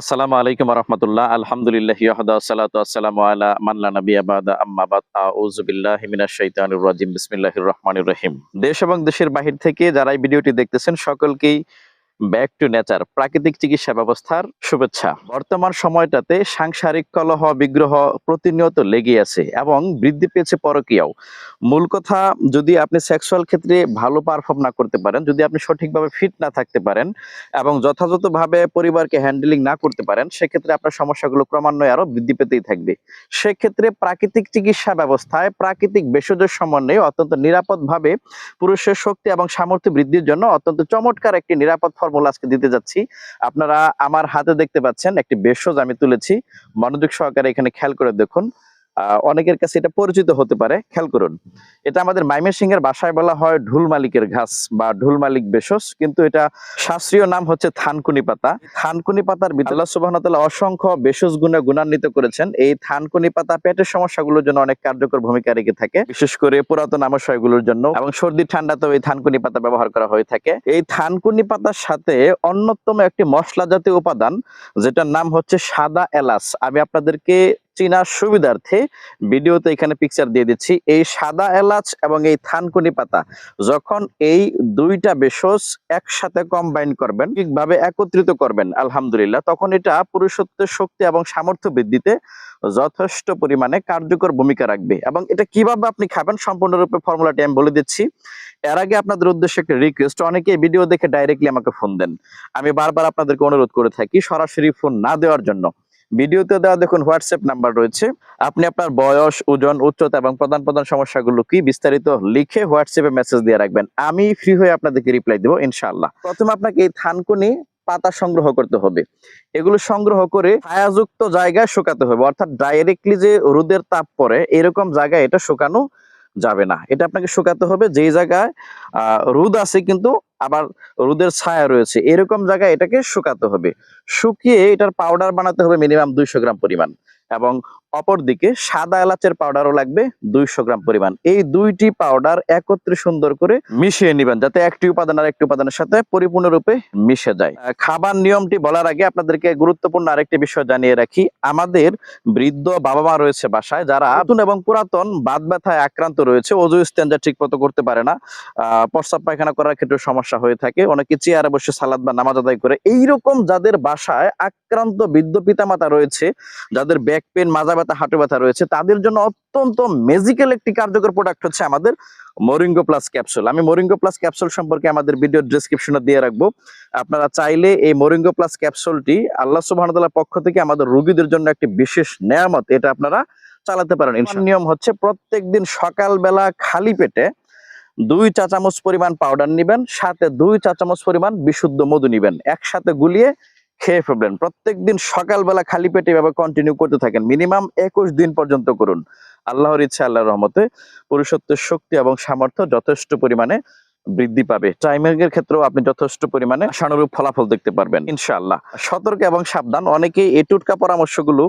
আসসালামু আলাইকুম রহমতুল্লাহ। আলহামদুলিল্লাহ ইয়াহদা সালাতু আসসালামু আলা মাল্লা নবী আবাদা আম্মা বাদ। আউযু বিল্লাহি মিনাশ শাইতানির রাজিম। বিসমিল্লাহির রহমানির রহিম। দেশ এবং দেশের বাহির থেকে যারা এই ভিডিওটি দেখতেছেন, সকলকেই ব্যাক টু নেচার প্রাকৃতিক চিকিৎসা ব্যবস্থার শুভেচ্ছা বর্তমান সময়টাতে সাংসারিক কলহ বিগ্রহ প্রতিনিয়ত লেগে আছে এবং বৃদ্ধি পেয়েছে পরকীয়াও মূল কথা যদি আপনি সেক্সুয়াল ক্ষেত্রে ভালো পারফর্ম না করতে পারেন যদি আপনি সঠিকভাবে ফিট না থাকতে পারেন এবং যথাযথভাবে পরিবারকে হ্যান্ডেলিং না করতে পারেন সেক্ষেত্রে আপনার সমস্যাগুলো ক্রমান্বয়ে আরও বৃদ্ধি পেতেই থাকবে সেক্ষেত্রে প্রাকৃতিক চিকিৎসা ব্যবস্থায় প্রাকৃতিক ভেষজের সমন্বয়ে অত্যন্ত নিরাপদভাবে পুরুষের শক্তি এবং সামর্থ্য বৃদ্ধির জন্য অত্যন্ত চমৎকার একটি নিরাপদ ফর্মুলা আজকে দিতে যাচ্ছি। আপনারা আমার হাতে দেখতে পাচ্ছেন একটি ভেষজ আমি তুলেছি। মনোযোগ সহকারে এখানে খেয়াল করে দেখুন। অনেকের কাছে এটা পরিচিত হতে পারে, খেয়াল করুন। এটা আমাদের মাইমের এর বাসায় বলা হয় ঢুল মালিকের ঘাস বা ঢুল মালিক ভেষজ কিন্তু এটা শাস্ত্রীয় নাম হচ্ছে থানকুনি পাতা। থানকুনি পাতার ওয়া তাআলা অসংখ্য ভেষজ গুণে গুণান্বিত করেছেন। এই থানকুনি পাতা পেটের সমস্যাগুলোর জন্য অনেক কার্যকর ভূমিকা রেখে থাকে, বিশেষ করে পুরাতন আমাশয়গুলোর জন্য এবং সর্দি ঠান্ডাতেও এই থানকুনি পাতা ব্যবহার করা হয়ে থাকে। এই থানকুনি পাতার সাথে অন্যতম একটি মশলা জাতীয় উপাদান, যেটার নাম হচ্ছে সাদা এলাচ। আমি আপনাদেরকে চিনার সুবিধার্থে ভিডিওতে এখানে পিকচার দিয়ে দিচ্ছি। এই সাদা এলাচ এবং এই থানকুনি পাতা যখন এই দুইটা ভেষজ একসাথে কম্বাইন করবেন, ঠিকভাবে একত্রিত করবেন, আলহামদুলিল্লাহ, তখন এটা পুরুষত্বের শক্তি এবং সামর্থ্য বৃদ্ধিতে যথেষ্ট পরিমাণে কার্যকর ভূমিকা রাখবে। এবং এটা কীভাবে আপনি খাবেন সম্পূর্ণরূপে ফর্মুলাটি আমি বলে দিচ্ছি। এর আগে আপনাদের উদ্দেশ্যে একটা রিকোয়েস্ট অনেকে ভিডিও দেখে ডাইরেক্টলি আমাকে ফোন দেন। আমি বারবার আপনাদেরকে অনুরোধ করে থাকি সরাসরি ফোন না দেওয়ার জন্য। ভিডিওতে দেওয়া দেখুন হোয়াটসঅ্যাপ নাম্বার রয়েছে। আপনি আপনার বয়স, ওজন, উচ্চতা এবং প্রধান প্রধান সমস্যাগুলো কি বিস্তারিত লিখে হোয়াটসঅ্যাপে মেসেজ দিয়ে রাখবেন। আমি ফ্রি হয়ে আপনাদেরকে রিপ্লাই দেবো, ইনশাআল্লাহ। প্রথমে আপনাকে এই থানকুনি পাতা সংগ্রহ করতে হবে। এগুলো সংগ্রহ করে ছায়াযুক্ত জায়গায় শুকাতে হবে। অর্থাৎ ডাইরেক্টলি যে রোদের তাপ পড়ে, এরকম জায়গায় এটা শুকানো যাবে না। এটা আপনাকে শুকাতে হবে যেই জায়গায় রোদ আছে কিন্তু আবার রোদের ছায়া রয়েছে, এরকম জায়গায় এটাকে শুকাতে হবে। শুকিয়ে এটার পাউডার বানাতে হবে মিনিমাম দুইশো গ্রাম পরিমাণ এবং অপরদিকে সাদা এলাচের পাউডারও লাগবে দুইশো গ্রাম পরিমাণ। এই দুইটি পাউডার একত্রে সুন্দর করে মিশিয়ে নেবেন যাতে একটি উপাদান আর একটি উপাদানের সাথে পরিপূর্ণরূপে মিশে যায়। খাবার নিয়মটি বলার আগে আপনাদেরকে গুরুত্বপূর্ণ আরেকটি বিষয় জানিয়ে রাখি। আমাদের বৃদ্ধ বাবা মা রয়েছে বাসায় যারা নতুন এবং পুরাতন বাদ ব্যথায় আক্রান্ত রয়েছে, অজু স্ট্যান্ডার ঠিক মতো করতে পারে না। আহ, প্রস্রাব পায়খানা করার ক্ষেত্রে সমস্যা হয়ে থাকে। অনেকে চেয়ারে বসে সালাদ বা নামাজ আদায় করে। এইরকম যাদের বাসায় আক্রান্ত বৃদ্ধ পিতামাতা রয়েছে, যাদের ব্যাক পেন মাজা ব্যথা হাঁটু ব্যথা রয়েছে তাদের জন্য অত্যন্ত মেজিক্যাল একটি কার্যকর প্রোডাক্ট হচ্ছে আমাদের মরিঙ্গো প্লাস ক্যাপসুল আমি মরিঙ্গো প্লাস ক্যাপসুল সম্পর্কে আমাদের ভিডিও ডিসক্রিপশনে দিয়ে রাখব। আপনারা চাইলে এই মরিঙ্গো প্লাস ক্যাপসুলটি আল্লাহ সুবহানাহু পক্ষ থেকে আমাদের রোগীদের জন্য একটি বিশেষ নেয়ামত এটা আপনারা চালাতে পারেন। নিয়ম হচ্ছে প্রত্যেকদিন সকালবেলা খালি পেটে দুই চা চামচ পরিমাণ পাউডার নিবেন সাথে দুই চা চামচ পরিমাণ বিশুদ্ধ মধু নিবেন। একসাথে গুলিয়ে খেয়ে ফেলবেন। প্রত্যেকদিন সকালবেলা খালি পেটে এভাবে কন্টিনিউ করতে থাকেন। মিনিমাম একুশ দিন পর্যন্ত করুন। আল্লাহর ইচ্ছা, আল্লাহর রহমতে পুরুষত্বের শক্তি এবং সামর্থ্য যথেষ্ট পরিমাণে বৃদ্ধি পাবে। টাইমিং ক্ষেত্রেও আপনি যথেষ্ট পরিমাণে আশানুরূপ ফলাফল দেখতে পারবেন, ইনশাআল্লাহ। সতর্ক এবং সাবধান, অনেকেই এই টুটকা পরামর্শগুলো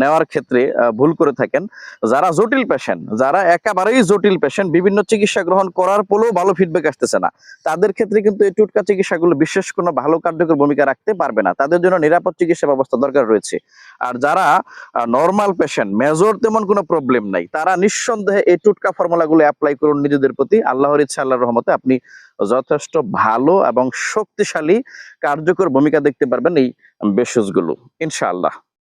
নেওয়ার ক্ষেত্রে ভুল করে থাকেন। যারা জটিল পেশেন্ট যারা একেবারেই জটিল পেশেন্ট বিভিন্ন চিকিৎসা গ্রহণ করার পরেও ভালো ফিডব্যাক আসতেছে না, তাদের ক্ষেত্রে কিন্তু এই টুটকা চিকিৎসাগুলো বিশেষ কোনো ভালো কার্যকর ভূমিকা রাখতে পারবে না। তাদের জন্য নিরাপদ চিকিৎসা ব্যবস্থা দরকার রয়েছে। আর যারা নর্মাল পেশেন্ট মেজর তেমন কোনো প্রবলেম নাই, তারা নিঃসন্দেহে এই টুটকা ফর্মুলাগুলো অ্যাপ্লাই করুন নিজেদের প্রতি। আল্লাহর ইচ্ছা, আল্লাহর রহমতে আপনি যথেষ্ট ভালো এবং শক্তিশালী কার্যকর ভূমিকা দেখতে পারবেন এই ভেষজগুলো ইনশাআল্লাহ।